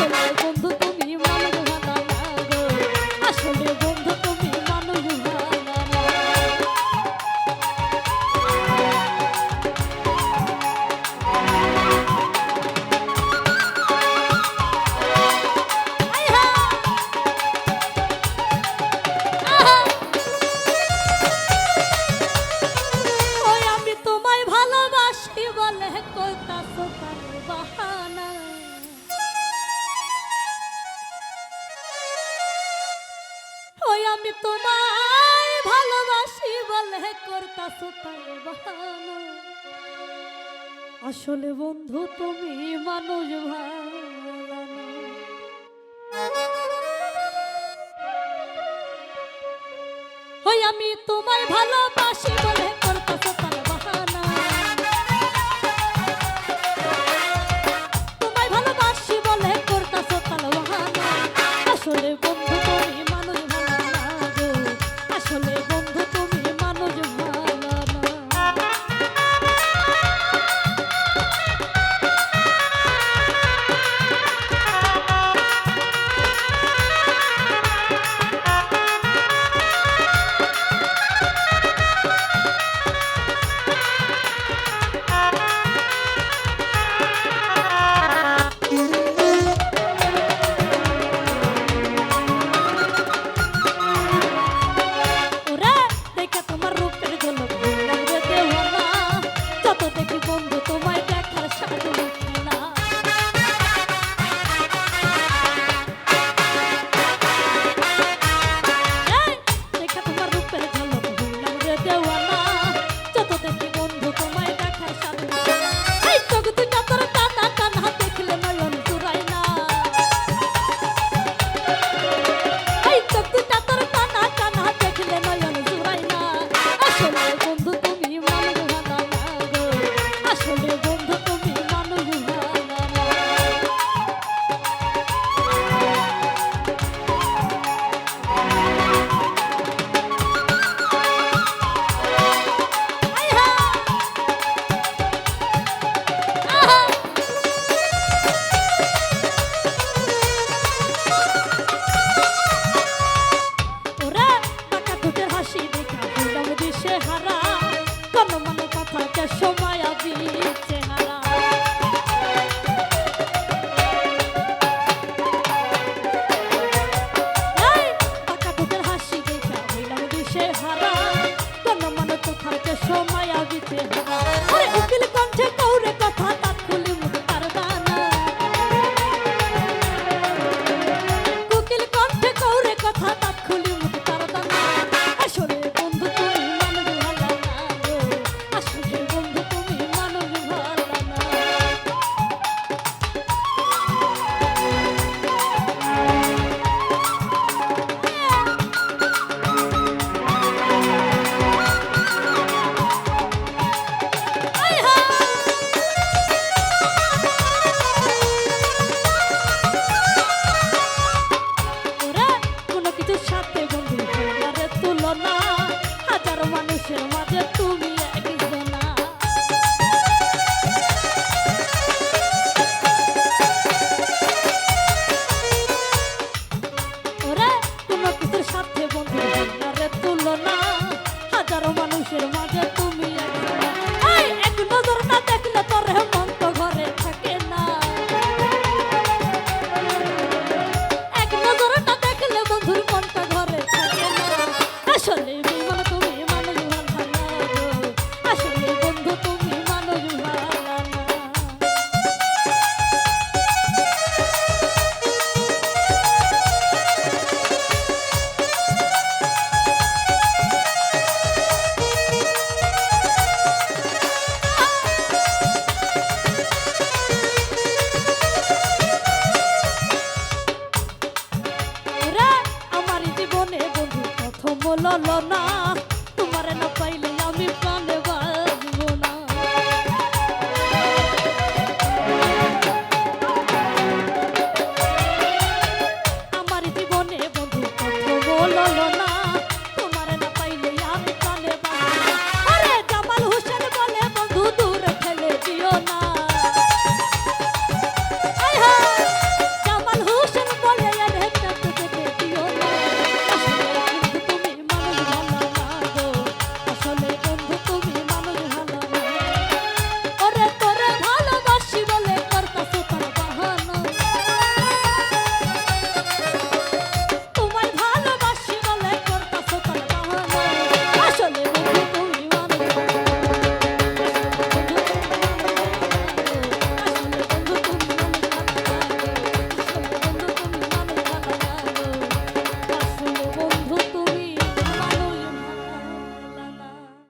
তোমার বন্ধু ওই আমি তোমায় ভালোবাসি বলে ভালো। আসলে বন্ধু, তুমি মানুষ ভালো ওই আমি তোমায় ভালোবাসি So. মানুষের মাঝে থমল না। তোমার না পাইলে আমি প্রাণে